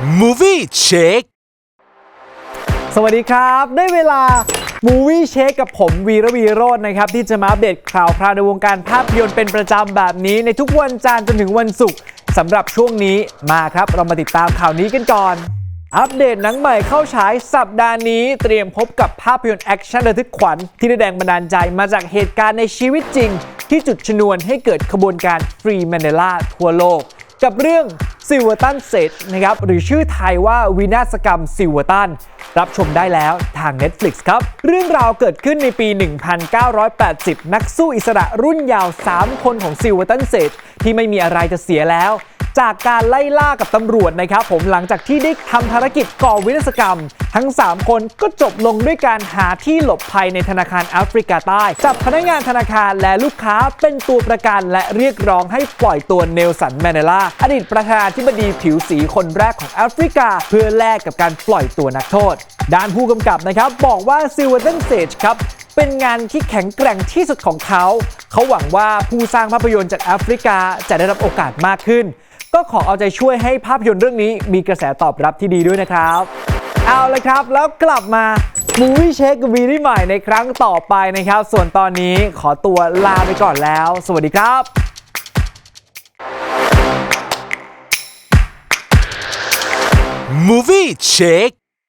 Movie Check สวัสดีครับ ได้เวลา Movie Check กับผมวีระวีโรจน์นะครับ ที่จะมาอัปเดตข่าวคราวในวงการภาพยนตร์เป็นประจำแบบนี้ ในทุกวันจันทร์จนถึงวันศุกร์สำหรับช่วงนี้มาครับ เรามาติดตามข่าวนี้กันก่อน อัปเดตหนังใหม่เข้าฉายสัปดาห์นี้ เตรียมพบกับภาพยนตร์แอคชั่นระทึกขวัญที่ได้แรงบันดาลใจมาจากเหตุการณ์ในชีวิตจริง ที่จุดชนวนให้เกิดขบวนการฟรีแมนเดลาทั่วโลก กับเรื่อง ซิลเวอร์ตันเซตนะครับหรือชื่อไทยว่าวินาศกรรมซิลเวอร์ตันรับชมได้แล้วทาง Netflix ครับ เรื่องราวเกิดขึ้นในปี 1980 นักสู้อิสระรุ่นยาว 3 คนของซิลเวอร์ตันเซตที่ไม่มีอะไรจะเสียแล้ว จากการไล่ล่ากับตำรวจนะครับผมหลังจากที่ได้ทำภารกิจก่อวินาศกรรม ทั้ง 3 คนก็จบลงด้วยการหาที่หลบภัยในธนาคารแอฟริกาใต้ จับพนักงานธนาคารและลูกค้าเป็นตัวประกันและเรียกร้องให้ปล่อยตัวเนลสันแมนเดลาอดีตประธานาธิบดีผิวสีคนแรกของแอฟริกา เพื่อแลกกับการปล่อยตัวนักโทษ ด้านผู้กำกับนะครับบอกว่าซิลเวอร์เทนเซจครับเป็นงานที่แข็งแกร่งที่สุดของเขา เขาหวังว่าผู้สร้างภาพยนตร์จากแอฟริกาจะได้รับโอกาสมากขึ้น ก็ขอเอาใจช่วยให้ภาพยนตร์เรื่องนี้มีกระแสตอบรับที่ดีด้วยนะครับ เอาเลยครับแล้วกลับมา Movie Check กับวีใหม่ในครั้งต่อไปนะครับ ส่วนตอนนี้ขอตัวลาไปก่อนแล้ว สวัสดีครับ Movie Check